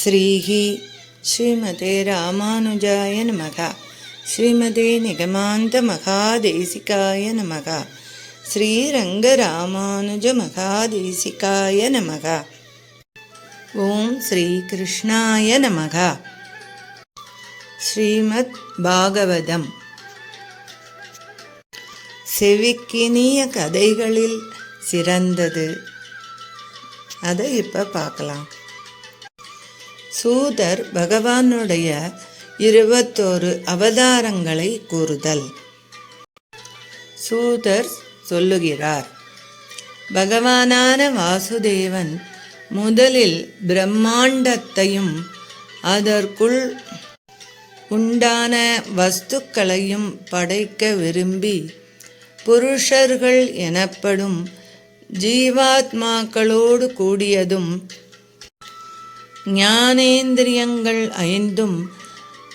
ஸ்ரீஹி ஸ்ரீமதே ராமானுஜாய நமக. ஸ்ரீமதே நிகமாந்த மகாதேசிகாய நமக. ஸ்ரீரங்க ராமானுஜ மகாதேசிகாய நமக. ஓம் ஸ்ரீ கிருஷ்ணாய நமக. ஸ்ரீமத் பாகவதம். செவிக்கினிய கதைகளில் சிறந்தது. அதை இப்போ பார்க்கலாம். சூதர் பகவானுடைய இருபத்தோரு அவதாரங்களை கூறுதல். சூதர் சொல்லுகிறார் பகவானான வாசுதேவன் முதலில் பிரம்மாண்டத்தையும் அதற்குள் உண்டான வஸ்துக்களையும் படைக்க விரும்பி புருஷர்கள் எனப்படும் ஜீவாத்மாக்களோடு கூடியதும் ஞானேந்திரியங்கள் ஐந்தும்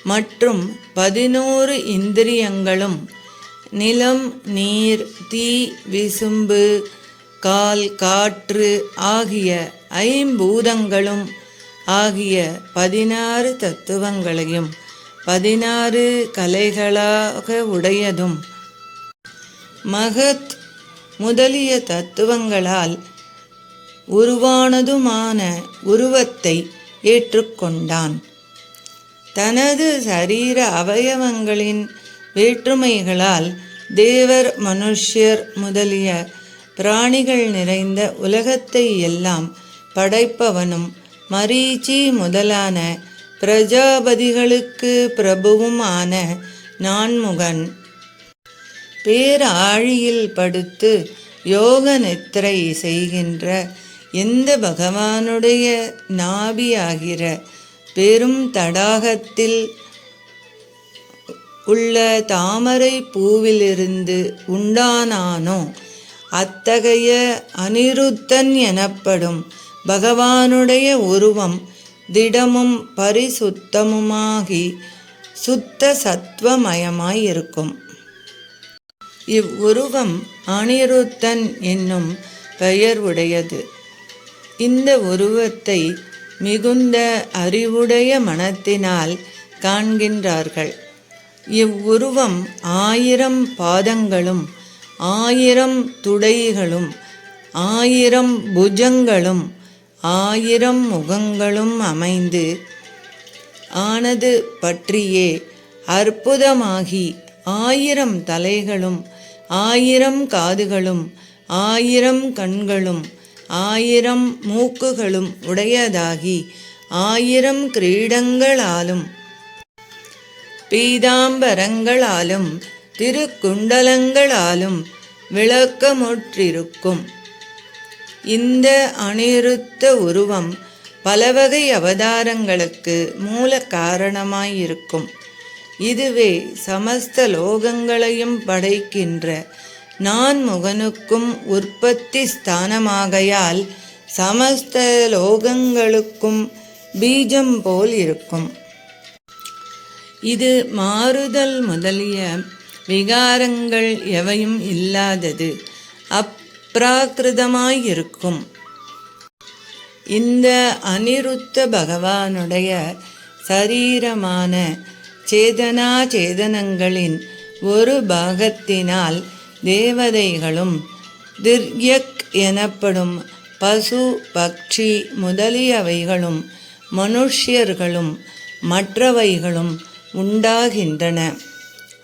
மற்றும் பதினோரு இந்திரியங்களும் நிலம் நீர் தீ விசும்பு கால் காற்று ஆகிய ஐம்பூதங்களும் ஆகிய பதினாறு தத்துவங்களையும் பதினாறு கலைகளாக உடையதும். மகத் முதலிய தத்துவங்களால் உருவானதுமான உருவத்தை ஏற்றுக்கொண்டான். தனது சரீர அவயவங்களின் வேற்றுமைகளால் தேவர் மனுஷ்யர் முதலிய பிராணிகள் நிறைந்த உலகத்தை எல்லாம் படைப்பவனும் மரீச்சி முதலான பிரஜாபதிகளுக்கு பிரபுவுமான நான்முகன். பேராழியில் படுத்து யோக நித்திரை செய்கின்ற எந்த பகவானுடைய நாபியாகிற பெரும் தடாகத்தில் உள்ள தாமரை பூவிலிருந்து உண்டானானோ அத்தகைய அனிருத்தன் எனப்படும் பகவானுடைய உருவம் திடமும் பரிசுத்தமுமாகி சுத்த சத்வமயமாயிருக்கும். இவ்வுருவம் அனிருத்தன் என்னும் பெயர் உடையது. இந்த உருவத்தை மிகுந்த அறிவுடைய மனத்தினால் காண்கின்றார்கள். இவ்வுருவம் ஆயிரம் பாதங்களும் ஆயிரம் துடைகளும் ஆயிரம் புஜங்களும் ஆயிரம் முகங்களும் அமைந்து ஆனது பற்றியே அற்புதமாகி ஆயிரம் தலைகளும் ஆயிரம் காதுகளும் ஆயிரம் கண்களும் ஆயிரம் மூக்குகளும் உடையதாகி ஆயிரம் கிரீடங்களாலும் பீதாம்பரங்களாலும் திருக்குண்டலங்களாலும் விளக்கமுற்றிருக்கும். இந்த அனிருத்த உருவம் பலவகை அவதாரங்களுக்கு மூல காரணமாயிருக்கும். இதுவே சமஸ்த லோகங்களையும் படைக்கின்ற நான் முகனுக்கும் உற்பத்தி ஸ்தானமாகையால் சமஸ்த லோகங்களுக்கும் பீஜம் போல் இருக்கும். இது மாறுதல் முதலிய விகாரங்கள் எவையும் இல்லாதது அப்ராக்கிருதமாயிருக்கும் இந்த அனிருத்த பகவானுடைய சரீரமான சேதனா சேதனங்களின் ஒரு பாகத்தினால் தேவதைகளும் திர்யக் எனப்படும் பசு பக்ஷி முதலியவைகளும் மனுஷ்யர்களும் மற்றவைகளும் உண்டாகின்றன.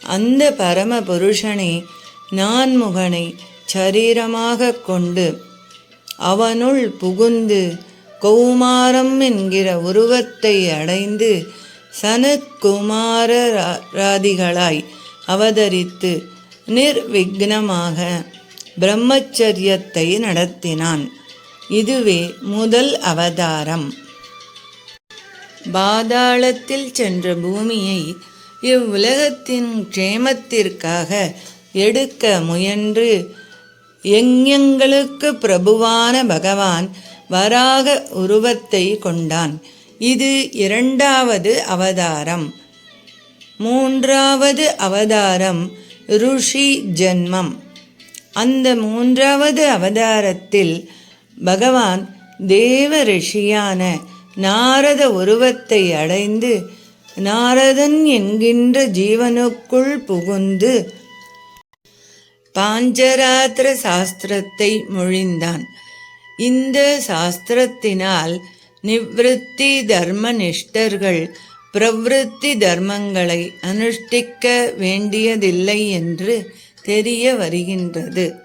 அந்த பரம புருஷனை நான்முகனை சரீரமாக கொண்டு அவனுள் புகுந்து கௌமாரம் என்கிற உருவத்தை அடைந்து சனத்குமாரராதிகளாய் அவதரித்து நிர்விக்னமாக பிரம்மச்சரியத்தை நடத்தினான். இதுவே முதல் அவதாரம். பாதாளத்தில் சென்ற பூமியை இவ்வுலகத்தின் க்ஷேமத்திற்காக எடுக்க முயன்று எங்களுக்கு பிரபுவான பகவான் வராக உருவத்தை கொண்டான். இது இரண்டாவது அவதாரம். மூன்றாவது அவதாரம் ருஷி ஜென்மம். அந்த மூன்றாவது அவதாரத்தில் பகவான் தேவ ரிஷியான நாரத உருவத்தை அடைந்து நாரதன் என்கின்ற ஜீவனுக்குள் புகுந்து பாஞ்சராத்திர சாஸ்திரத்தை மொழிந்தான். இந்த சாஸ்திரத்தினால் நிவிருத்தி தர்ம நிஷ்டர்கள் பிரவருத்தி தர்மங்களை அனுஷ்டிக்க வேண்டியதில்லை என்று தெரிய வருகின்றது.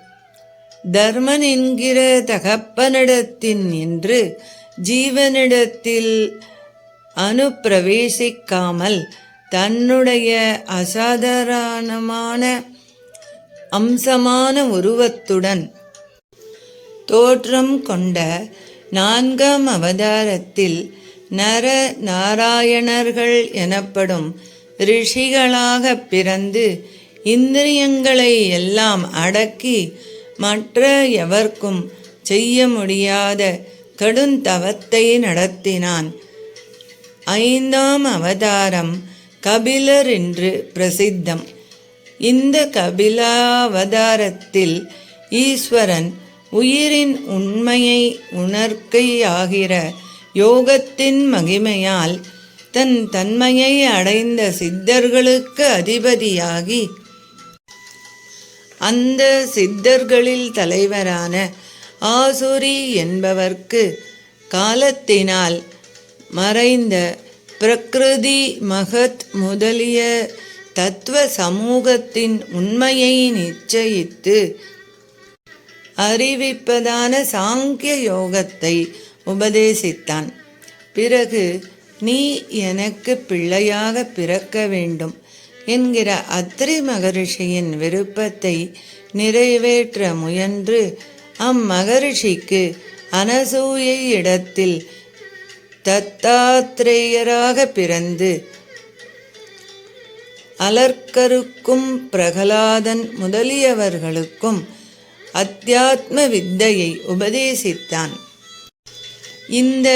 தர்மன் என்கிற தகப்பனிடத்தின் என்று ஜீவனிடத்தில் அனுப்பிரவேசிக்காமல் தன்னுடைய அசாதாரணமான அம்சமான உருவத்துடன் தோற்றம் கொண்ட நான்காம் அவதாரத்தில் நர நாராயணர்கள் எனப்படும் ரிஷிகளாக பிறந்து இந்திரியங்களை எல்லாம் அடக்கி மற்ற எவர்க்கும் செய்ய முடியாத கடுந்தவத்தை நடத்தினான். ஐந்தாம் அவதாரம் கபிலர் என்று பிரசித்தம். இந்த கபிலாவதாரத்தில் ஈஸ்வரன் உயிரின் உண்மையை உணர்க்கையாகிற யோகத்தின் மகிமையால் தன் தன்மையை அடைந்த சித்தர்களுக்கு அதிபதியாகி அந்த சித்தர்களில் தலைவரான ஆசுரி என்பவர்க்கு காலத்தினால் மறைந்த பிரகிருதி மகத் முதலிய தத்துவ சமூகத்தின் உண்மையை நிச்சயித்து அறிவிப்பதான சாங்கிய யோகத்தை உபதேசித்தான். பிறகு நீ எனக்கு பிள்ளையாக பிறக்க வேண்டும் என்கிற அத்ரி மகரிஷியின் விருப்பத்தை நிறைவேற்ற முயன்று அம்மகரிஷிக்கு அனசூயை இடத்தில் தத்தாத்ரேயராக பிறந்து அலர்க்கருக்கும் பிரகலாதன் முதலியவர்களுக்கும் அத்தியாத்ம வித்தையை உபதேசித்தான். இந்த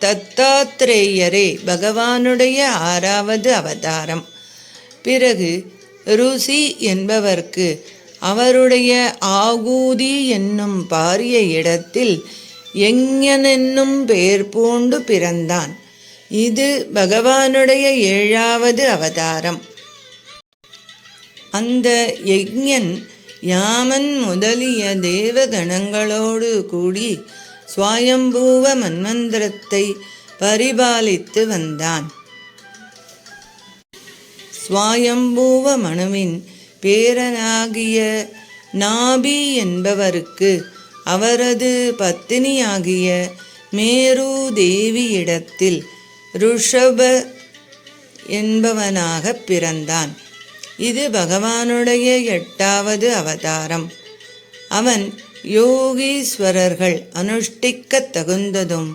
தத்தாத்ரேயரே பகவானுடைய ஆறாவது அவதாரம். பிறகு ருசி என்பவர்க்கு அவருடைய ஆகூதி என்னும் பாரிய இடத்தில் எங்ஞனென்னும் பெயர் பூண்டு பிறந்தான். இது பகவானுடைய ஏழாவது அவதாரம். அந்த யஜ்ஞன் யாமன் முதலிய தேவகணங்களோடு கூடி சுவாயம்பூவ மன்வந்திரத்தை பரிபாலித்து வந்தான். சுவாயம்பூவ மனுவின் பேரனாகிய நாபி என்பவருக்கு அவரது பத்தினியாகிய மேரு தேவியிடத்தில் ருஷப என்பவனாக பிறந்தான். இது பகவானுடைய எட்டாவது அவதாரம். அவன் யோகீஸ்வரர்கள் அனுஷ்டிக்கத் தகுந்ததும்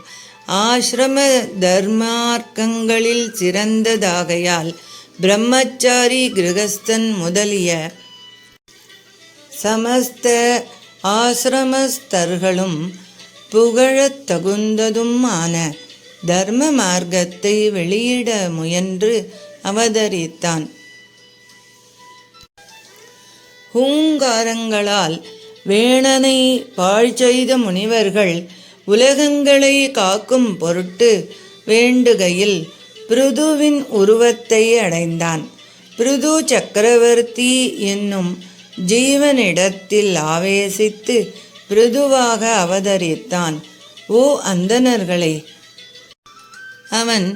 ஆசிரம தர்மார்க்கங்களில் சிறந்ததாகையால் பிரம்மச்சாரி கிரகஸ்தன் முதலிய சமஸ்த ஆசிரமஸ்தர்களும் புகழத் தகுந்ததுமான தர்ம மார்க்கத்தை வெளியிட முயன்று அவதரித்தான். ஹூங்காரங்களால் வேணனை பாழ் செய்த முனிவர்கள் உலகங்களை காக்கும் பொருட்டு வேண்டுகையில் பிருதுவின் உருவத்தை அடைந்தான். பிருது சக்கரவர்த்தி என்னும் ஜீவனிடத்தில் ஆவேசித்து பிருதுவாக அவதரித்தான். ஓ அந்தனர்களே அவன்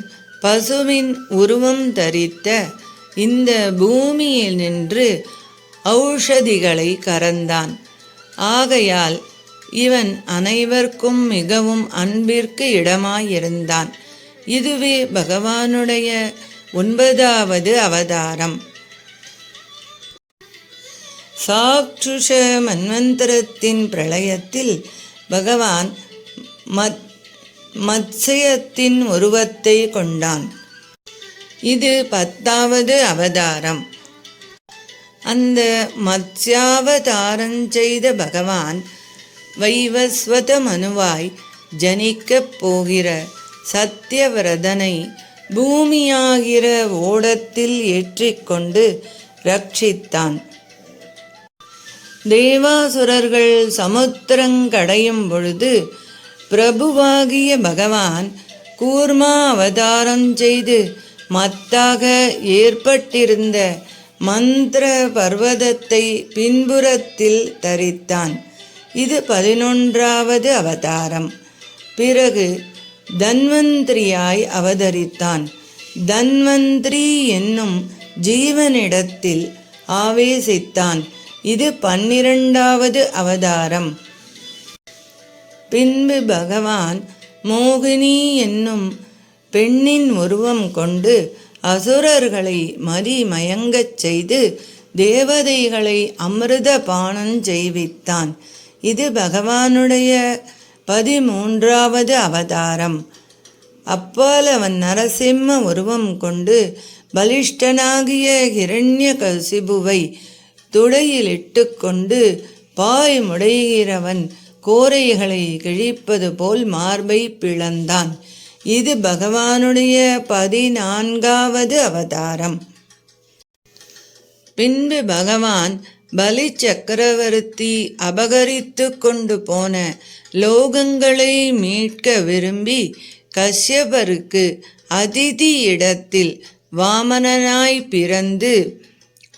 பசுவின் உருவம் தரித்த இந்த பூமியில் நின்று ஔஷதிகளை கறந்தான். ஆகையால் இவன் அனைவர்க்கும் மிகவும் அன்பிற்கு இடமாயிருந்தான். இதுவே பகவானுடைய ஒன்பதாவது அவதாரம். சாக்ஷுஷ மன்வந்தரத்தின் பிரளயத்தில் பகவான் மத் மத்சயத்தின் உருவத்தை கொண்டான். இது பத்தாவது அவதாரம். அந்த மத்ஸ்யாவதாரம் செய்த பகவான் வைவஸ்வத மனுவாய் ஜனிக்கப் போகிற சத்தியவிரதனை பூமியாகிற ஓடத்தில் ஏற்றிக்கொண்டு ரட்சித்தான். தேவாசுரர்கள் சமுத்திரங்கடையும் பொழுது பிரபுவாகிய பகவான் கூர்மா அவதாரம் செய்து மத்தாக ஏற்பட்டிருந்த மந்திர பர்வதத்தை பின்புறத்தில் தரித்தான். இது பதினொன்றாவது அவதாரம். பிறகு தன்வந்திரியாய் அவதரித்தான். தன்வந்திரி என்னும் ஜீவனிடத்தில் ஆவேசித்தான். இது பன்னிரண்டாவது அவதாரம். பின்பு பகவான் மோகினி என்னும் பெண்ணின் உருவம் கொண்டு அசுரர்களை மதி மயங்கச் செய்து தேவதைகளை அமிர்த பானம் செய்வித்தான். இது பகவானுடைய பதிமூன்றாவது அவதாரம். அப்போல அவன் நரசிம்ம உருவம் கொண்டு பலிஷ்டனாகிய ஹிரண்ய கசிபுவை துடையிலிட்டு கொண்டு பாய் முடைகிறவன் கோரைகளை கிழிப்பது போல் மார்பை பிளந்தான். இது பகவானுடைய பதினான்காவது அவதாரம். பின்பு பகவான் பலி சக்கரவர்த்தி அபகரித்து கொண்டு போன லோகங்களை மீட்க விரும்பி கஷ்யபருக்கு அதிதி இடத்தில் வாமனனாய் பிறந்து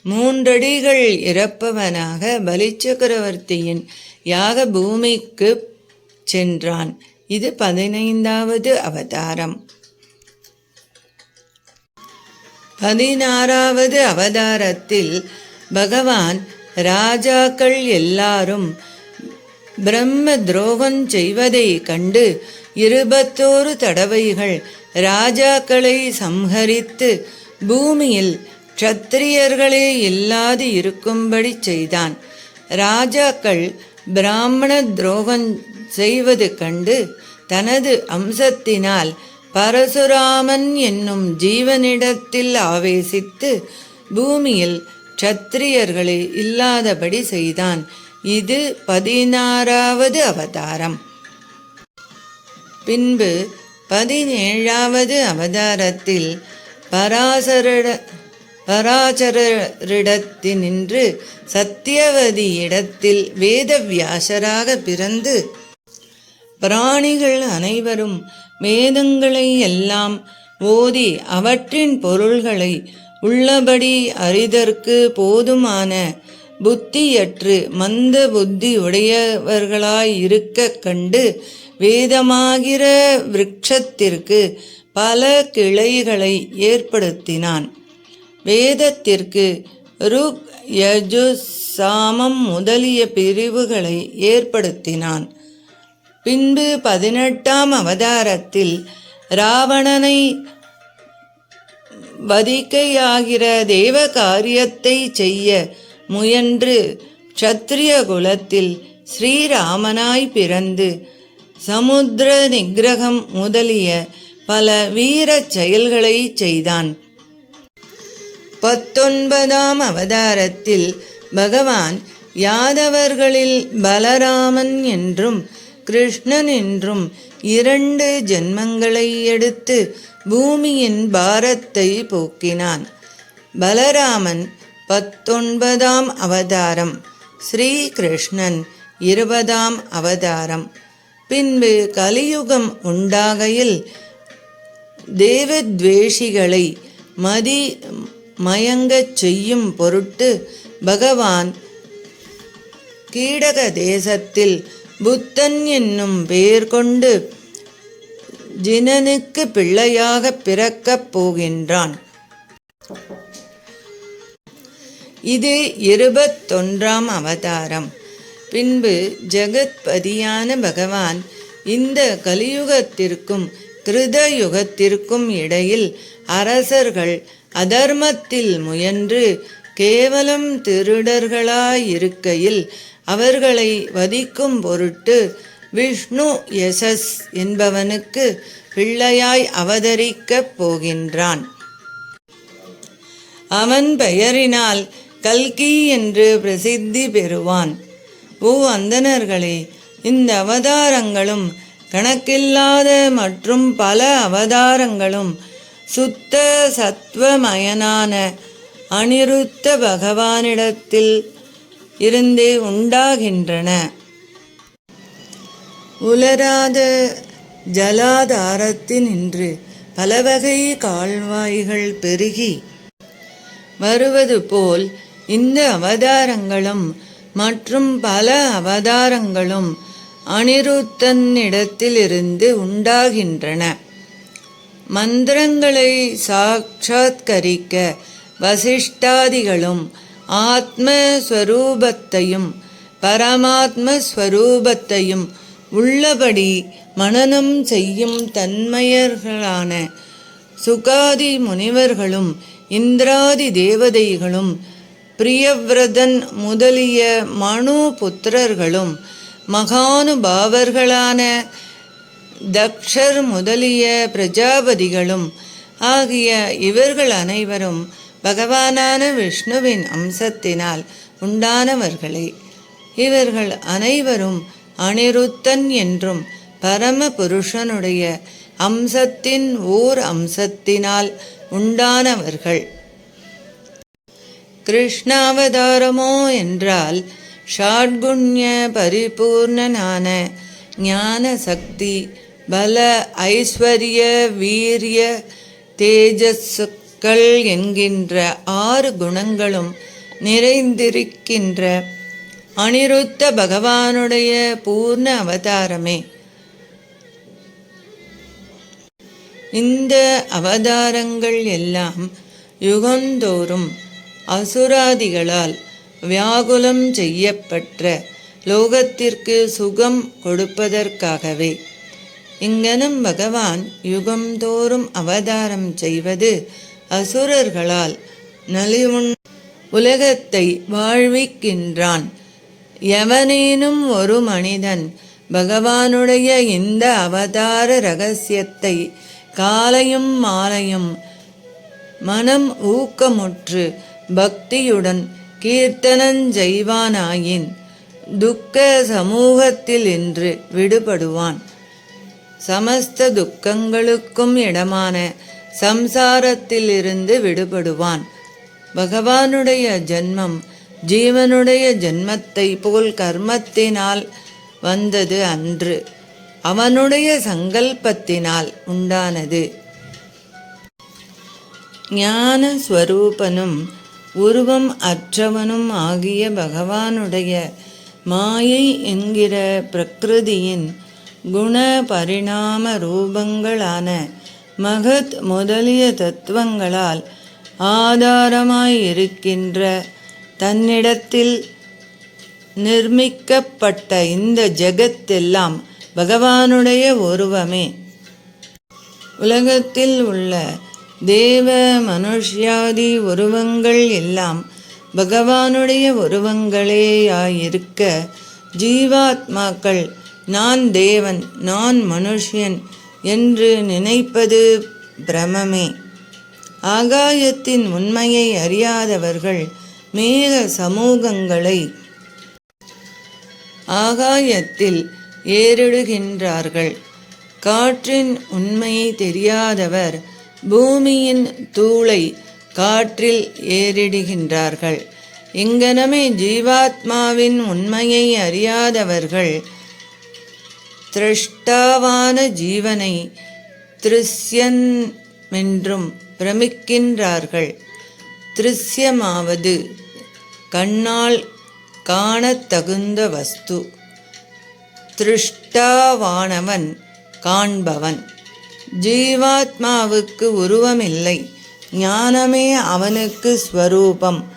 மூன்றடிகள் இறப்பவனாக பலிச்சக்கரவர்த்தியின் யாக பூமிக்கு சென்றான். இது பதினைந்தாவது அவதாரம். பதினாறாவது அவதாரத்தில் பகவான் ராஜாக்கள் எல்லாரும் பிரம்ம துரோகம் செய்வதை கண்டு இருபத்தோரு தடவைகள் ராஜாக்களை சம்ஹரித்து பூமியில் க்ஷத்திரியர்களே இல்லாது இருக்கும்படி செய்தான். ராஜாக்கள் பிராமண துரோகம் செய்வது கண்டு தனது அம்சத்தினால் பரசுராமன் என்னும் ஜீவனிடத்தில் ஆவேசித்து பூமியில் க்ஷத்திரியர்களை இல்லாதபடி செய்தான். இது பதினாறாவது அவதாரம். பின்பு பதினேழாவது அவதாரத்தில் பராசரட பராசரரிடத்தினின்று சத்தியவதி வேதவியாசராக பிறந்து பிராணிகள் அனைவரும் வேதங்களை எல்லாம் ஓதி அவற்றின் பொருள்களை உள்ளபடி அறிதற்கு போதுமான புத்தியற்று மந்த புத்தி உடையவர்களாயிருக்க கண்டு வேதமாகிற விரக்ஷத்திற்கு பல கிளைகளை ஏற்படுத்தினான். வேதத்திற்கு ருக் யஜு சாமம் முதலிய பிரிவுகளை ஏற்படுத்தினான். பின்பு பதினெட்டாம் அவதாரத்தில் ராவணனை வதிக்கையாகிற தேவ காரியத்தை செய்ய முயன்று க்ஷத்ரிய குலத்தில் ஸ்ரீராமனாய் பிறந்து சமுத்திர நிகிரகம் முதலிய பல வீர செயல்களை செய்தான். பத்தொன்பதாம் அவதாரத்தில் பகவான் யாதவர்களில் பலராமன் என்றும் கிருஷ்ணன் என்றும் இரண்டு ஜென்மங்களை எடுத்து பூமியின் பாரத்தை போக்கினான். பலராமன் பத்தொன்பதாம் அவதாரம் ஸ்ரீகிருஷ்ணன் இருபதாம் அவதாரம். பின்பு கலியுகம் உண்டாகையில் தேவத்வேஷிகளை மதி மயங்கச் செய்யும் பொருட்டு பகவான் கீடக தேசத்தில் புத்தன் என்னும் பெயர் கொண்டு ஜினனுக்கு பிள்ளையாக பிறக்கப் போகின்றான். இது இருபத்தொன்றாம் அவதாரம். பின்பு ஜெகத்பதியான பகவான் இந்த கலியுகத்திற்கும் கிருத யுகத்திற்கும் இடையில் அரசர்கள் அதர்மத்தில் முயன்று கேவலம் திருடர்களாயிருக்கையில் அவர்களை வதிக்கும் பொருட்டு விஷ்ணு யசஸ் என்பவனுக்கு பிள்ளையாய் அவதரிக்கப் போகின்றான். அவன் பெயரினால் கல்கி என்று பிரசித்தி பெறுவான். ஓ அந்தனர்களே இந்த அவதாரங்களும் கணக்கில்லாத மற்றும் பல அவதாரங்களும் சுத்த சத்வமயனான அனிருத்த பகவானிடத்தில் இருந்தே உண்டாகின்றன. உலராத ஜலாதாரத்தினின்று பலவகை கால்வாய்கள் பெருகி வருவது போல் இந்த அவதாரங்களும் மற்றும் பல அவதாரங்களும் அனிருத்தன்னிடத்திலிருந்து உண்டாகின்றன. மந்திரங்களை சாட்சாத்கரிக்க வசிஷ்டாதிகளும் ஆத்மஸ்வரூபத்தையும் பரமாத்மஸ்வரூபத்தையும் உள்ளபடி மனனம் செய்யும் தன்மையர்களான சுகாதி முனிவர்களும் இந்திராதி தேவதைகளும் பிரியவிரதன் முதலிய மனு புத்திரர்களும் மகானுபாவர்களான தக்ஷர் முதலிய பிரஜாபதிகளும் ஆகிய இவர்கள் அனைவரும் பகவானான விஷ்ணுவின் அம்சத்தினால் உண்டானவர்களே இவர்கள் அனைவரும் அனிருத்தன் என்றும் பரம புருஷனுடைய அம்சத்தின் ஓர் அம்சத்தினால் உண்டானவர்கள். கிருஷ்ணாவதாரமோ என்றால் ஷாட்குண்ய பரிபூர்ணனான ஞான சக்தி பல ஐஸ்வர்ய வீரிய மக்கள் என்கின்ற ஆறு குணங்களும் நிறைந்திருக்கின்ற அனிருத்த பகவானுடைய பூர்ண அவதாரமே. இந்த அவதாரங்கள் எல்லாம் யுகந்தோறும் அசுராதிகளால் வியாகுலம் செய்யப்பட்ட லோகத்திற்கு சுகம் கொடுப்பதற்காகவே இங்கனம் பகவான் யுகந்தோறும் அவதாரம் செய்வது அசுரர்களால் நலிவுண் உலகத்தை வாழ்விக்கின்றான். எவனேனும் ஒரு மனிதன் பகவானுடைய இந்த அவதார ரகசியத்தை காலையும் மாலையும் மனம் ஊக்கமுற்று பக்தியுடன் கீர்த்தனஞ்செய்வானாயின் துக்க சமூகத்தில் இன்று விடுபடுவான். சமஸ்த துக்கங்களுக்கும் இடமான சம்சாரத்திலிருந்து விடுபடுவான். பகவானுடைய ஜன்மம் ஜீவனுடைய ஜென்மத்தை போல் கர்மத்தினால் வந்தது அன்று. அவனுடைய சங்கல்பத்தினால் உண்டானது. ஞான ஸ்வரூபனும் உருவம் அற்றவனும் ஆகிய பகவானுடைய மாயை என்கிற பிரகிருதியின் குண பரிணாம ரூபங்களான மகத் முதலிய தத்துவங்களால் ஆதாரமாயிருக்கின்ற தன்னிடத்தில் நிர்மிக்கப்பட்ட இந்த ஜெகத்தெல்லாம் பகவானுடைய உருவமே. உலகத்தில் உள்ள தேவ மனுஷ்யாதி உருவங்கள் எல்லாம் பகவானுடைய உருவங்களேயாயிருக்க ஜீவாத்மாக்கள் நான் தேவன் நான் மனுஷ்யன் என்று நினைப்பது பிரமமே. ஆகாயத்தின் உண்மையை அறியாதவர்கள் மேக சமூகங்களை ஆகாயத்தில் ஏறிடுகின்றார்கள். காற்றின் உண்மையை தெரியாதவர் பூமியின் தூளை காற்றில் ஏறிடுகின்றார்கள். இங்கனமே ஜீவாத்மாவின் உண்மையை அறியாதவர்கள் திரஷ்டாவான ஜீவனை திருஷ்யன் என்றும் பிரமிக்கின்றார்கள். திருஷ்யமாவது கண்ணால் காணத்தகுந்த வஸ்து. திருஷ்டாவானவன் காண்பவன். ஜீவாத்மாவுக்கு உருவமில்லை. ஞானமே அவனுக்கு ஸ்வரூபம்.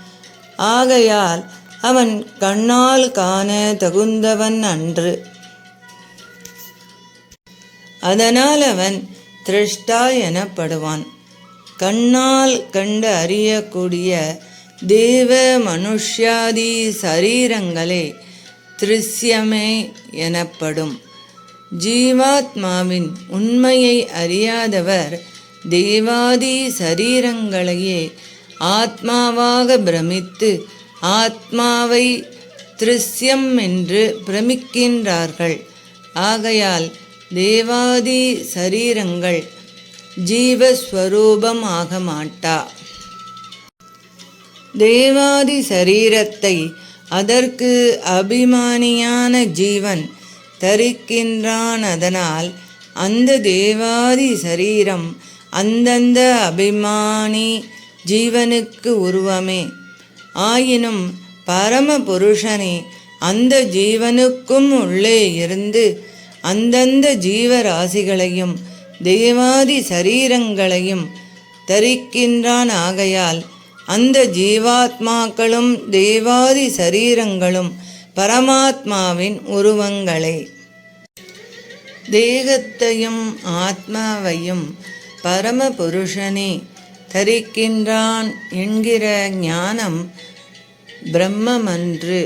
ஆகையால் அவன் கண்ணால் காண தகுந்தவன் அன்று. அதனால் அவன் திருஷ்டா எனப்படுவான். கண்ணால் கண்டு அறியக்கூடிய தேவ மனுஷ்யாதி சரீரங்களே திருஷ்யமே எனப்படும். ஜீவாத்மாவின் உண்மையை அறியாதவர் தேவாதி சரீரங்களையே ஆத்மாவாக பிரமித்து ஆத்மாவை திருஷ்யம் என்று பிரமிக்கின்றார்கள். ஆகையால் தேவாதி சரீரங்கள் ஜீவஸ்வரூபம் ஆக மாட்டா தேவாதி சரீரத்தை அதற்கு அபிமானியான ஜீவன் தரிக்கின்றான் அதனால் அந்த தேவாதி சரீரம் அந்தந்த அபிமானி ஜீவனுக்கு உருவமே. ஆயினும் பரம புருஷனே அந்த ஜீவனுக்கும் உள்ளே இருந்து அந்தந்த ஜீவராசிகளையும் தேவாதி சரீரங்களையும் தரிக்கின்றான் ஆகையால் அந்த ஜீவாத்மாக்களும் தேவாதி சரீரங்களும் பரமாத்மாவின் உருவங்களே. தேகத்தையும் ஆத்மாவையும் பரமபுருஷனே தரிக்கின்றான் என்கிற ஞானம் பிரம்மமன்று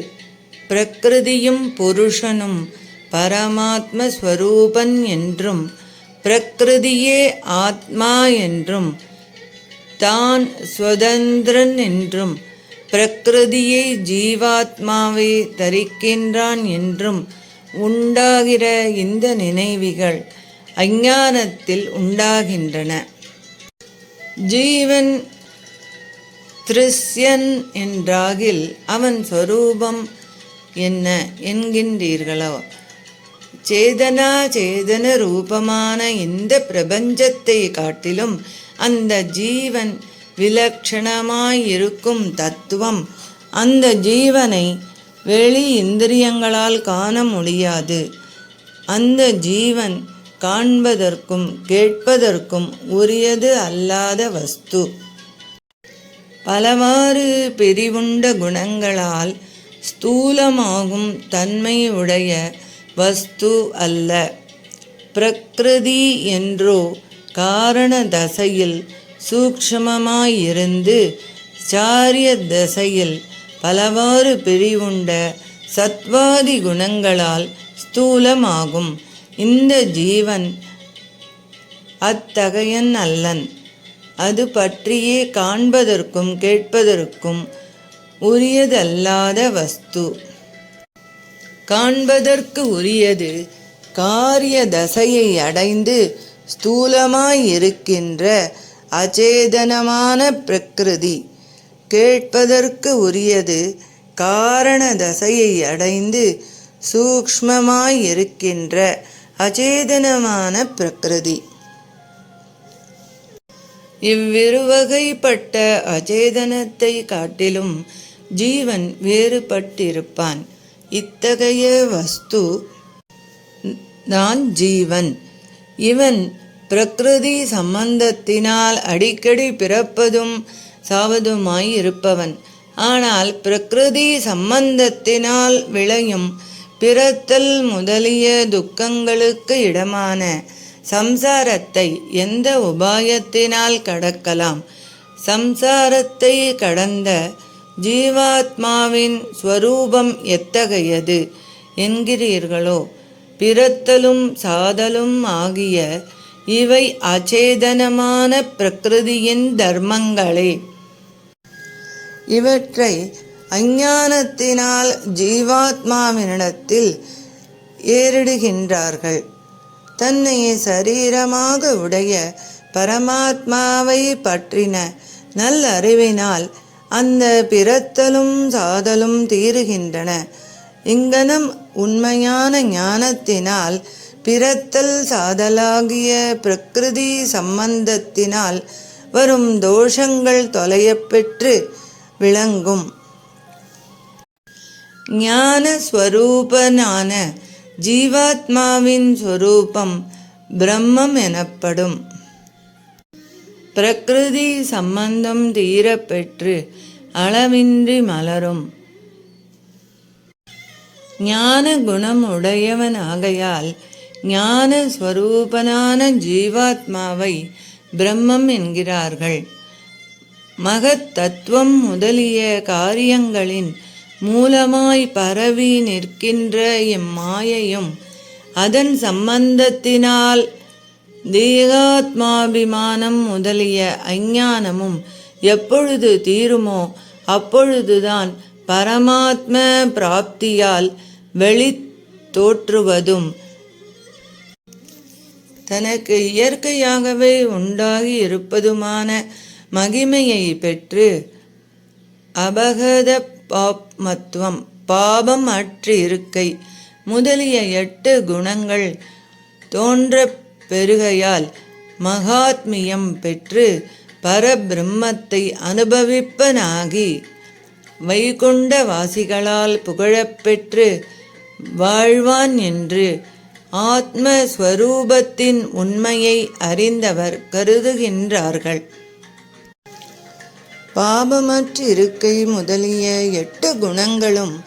பிரகிருதியும் புருஷனும் பரமாத்ம ஸ்வரூபன் என்றும் பிரகிருதியே ஆத்மா என்றும் தான் சுதந்திரன் என்றும் பிரகிருதியை ஜீவாத்மாவை தரிக்கின்றான் என்றும் உண்டாகிற இந்த நினைவுகள் அஞ்ஞானத்தில் உண்டாகின்றன. ஜீவன் திருஷ்யன் என்றாகில் அவன் சொரூபம் என்ன என்கின்றீர்களோ சேதனா சேதன ரூபமான இந்த பிரபஞ்சத்தை காட்டிலும் அந்த ஜீவன் விலட்சணமாயிருக்கும் தத்துவம். அந்த ஜீவனை வெளி இந்திரியங்களால் காண முடியாது. அந்த ஜீவன் காண்பதற்கும் கேட்பதற்கும் உரியது அல்லாத வஸ்து. பலவாறு பிரிவுண்ட குணங்களால் ஸ்தூலமாகும் தன்மையுடைய உடைய வஸ்து அல்ல. பிரகிருதி என்றோ காரண தசையில் சூக்ஷமமாயிருந்து சாரிய தசையில் பலவாறு பிரிவுண்ட சத்வாதி குணங்களால் ஸ்தூலமாகும். இந்த ஜீவன் அத்தகையன் அல்லன். அது பற்றியே காண்பதற்கும் கேட்பதற்கும் உரியதல்லாத வஸ்து. காண்பதற்கு உரியது. காரிய தசையை அடைந்து ஸ்தூலமாயிருக்கின்ற அச்சேதனமான பிரகிருதி. கேட்பதற்கு உரியது காரண தசையை அடைந்து சூக்மமாயிருக்கின்ற அச்சேதனமான பிரகிருதி. இவ்விருவகைப்பட்ட அச்சேதனத்தை காட்டிலும் ஜீவன் வேறுபட்டிருப்பான். இத்தகைய வஸ்து தான் ஜீவன். இவன் பிரகிருதி சம்பந்தத்தினால் அடிக்கடி பிறப்பதும் சாவதுமாய் இருப்பவன். ஆனால் பிரகிருதி சம்பந்தத்தினால் விளையும் பிறத்தல் முதலிய துக்கங்களுக்கு இடமான சம்சாரத்தை எந்த உபாயத்தினால் கடக்கலாம்? சம்சாரத்தை கடந்த ஜீவாத்மாவின் ஸ்வரூபம் எத்தகையது என்கிறீர்களோ? பிறத்தலும் சாதலும் ஆகிய இவை அச்சேதனமான பிரகிருதியின் தர்மங்களே. இவற்றை அஞ்ஞானத்தினால் ஜீவாத்மாவினிடத்தில் ஏறிடுகின்றார்கள். தன்னை சரீரமாக உடைய பரமாத்மாவை பற்றின நல்லறிவினால் அந்த பிறத்தலும் சாதலும் தீருகின்றன. இங்கனம் உண்மையான ஞானத்தினால் பிறத்தல் சாதலாகிய பிரகிருதி சம்பந்தத்தினால் வரும் தோஷங்கள் தொலையப்பெற்று விளங்கும். ஞான ஸ்வரூபனான ஜீவாத்மாவின் ஸ்வரூபம் பிரம்மம் எனப்படும். பிரகிருதி சம்பந்தம் தீரப்பெற்று அளவின்றி மலரும். ஞான குணம் உடையவன் ஆகையால் ஞான ஸ்வரூபனான ஜீவாத்மாவை பிரம்மம் என்கிறார்கள். மகத் தத்துவம் முதலிய காரியங்களின் மூலமாய் பரவி நிற்கின்ற இம்மாயையும் அதன் சம்பந்தத்தினால் தேகாத்மாபிமானம் முதலிய அஞ்ஞானமும் எப்பொழுது தீருமோ அப்பொழுதுதான் பரமாத்ம பிராப்தியால் வெளி தோற்றுவதும் தனக்கு இயற்கையாகவே உண்டாகி இருப்பதுமான மகிமையை பெற்று அபகத பாப்மத்துவம் பாபம் அற்று இருக்கை முதலிய எட்டு குணங்கள் தோன்ற பெருகையால் மகாத்மியம் பெற்று பரபிரம்மத்தை அனுபவிப்பனாகி வைகுண்ட வாசிகளால் புகழப்பெற்று வாழ்வான் என்று ஆத்மஸ்வரூபத்தின் உண்மையை அறிந்தவர் கருதுகின்றார்கள். பாபமற்று இருக்கை முதலிய எட்டு குணங்களும்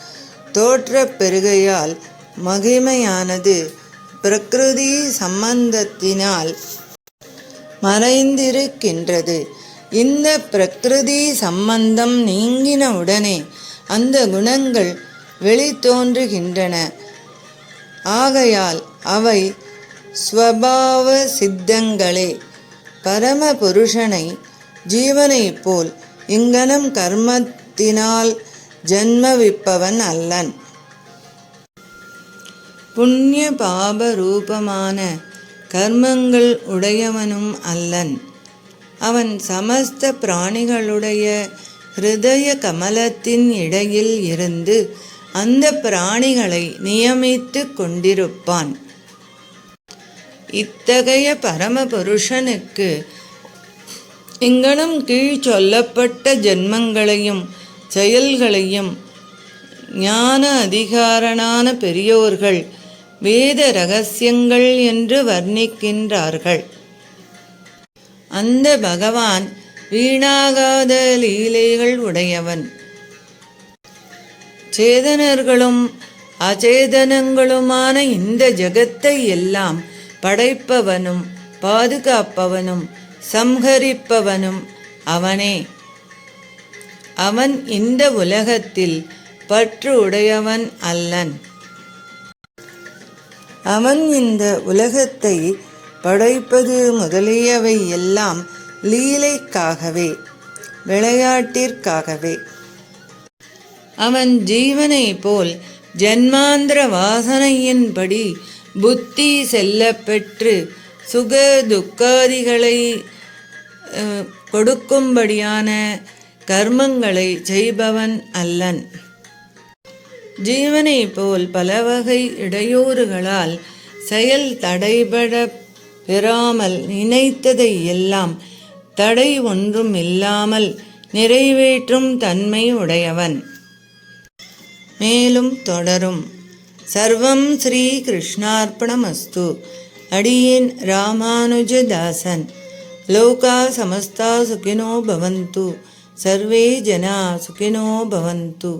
தோற்றப் பெருகையால் மகிமையானது. பிரகிருதி சம்பந்தத்தினால் மறைந்திருக்கின்றது. இந்த பிரகிருதி சம்பந்தம் நீங்கினவுடனே அந்த குணங்கள் வெளித்தோன்றுகின்றன. ஆகையால் அவை ஸ்வபாவ சித்தங்களே. பரம புருஷனை ஜீவனைப் போல் இங்கனம் கர்மத்தினால் ஜன்மவிப்பவன் அல்லன். புண்ணிய பாப ரூபமான கர்மங்கள் உடையவனும் அல்லன். அவன் சமஸ்த பிராணிகளுடைய ஹிருதய கமலத்தின் இடையில் இருந்து அந்த பிராணிகளை நியமித்து கொண்டிருப்பான். இத்தகைய பரமபுருஷனுக்கு இங்கனம் கீழ் சொல்லப்பட்ட ஜென்மங்களையும் செயல்களையும் ஞான அதிகாரனான பெரியோர்கள் வேத ரகசியங்கள் என்று வர்ணிக்கின்றார்கள். அந்த பகவான் வீணாகாத லீலைகள் உடையவன். சேதனர்களும் அச்சேதனங்களுமான இந்த ஜகத்தை எல்லாம் படைப்பவனும் பாதுகாப்பவனும் சம்ஹரிப்பவனும் அவனே. அவன் இந்த உலகத்தில் பற்று உடையவன் அல்லன். அவன் இந்த உலகத்தை படைப்பது முதலியவை எல்லாம் லீலைக்காகவே விளையாட்டிற்காகவே. அவன் ஜீவனை போல் ஜன்மாந்திர வாசனையின்படி புத்தி செல்லப்பெற்று சுக துக்காதிகளை கொடுக்கும்படியான கர்மங்களை செய்பவன் அல்லன். ஜீவனை போல் பல வகை இடையூறுகளால் செயல் தடைபட பெறாமல் நினைத்ததை எல்லாம் தடை ஒன்றும் இல்லாமல் நிறைவேற்றும் தன்மை உடையவன். மேலும் தொடரும். சர்வம் ஸ்ரீ கிருஷ்ணார்ப்பணமஸ்து அடியேன் ராமானுஜதாசன். லோகா சமஸ்தா சுகினோ பவந்து. சர்வே ஜனா சுகினோ பவந்து.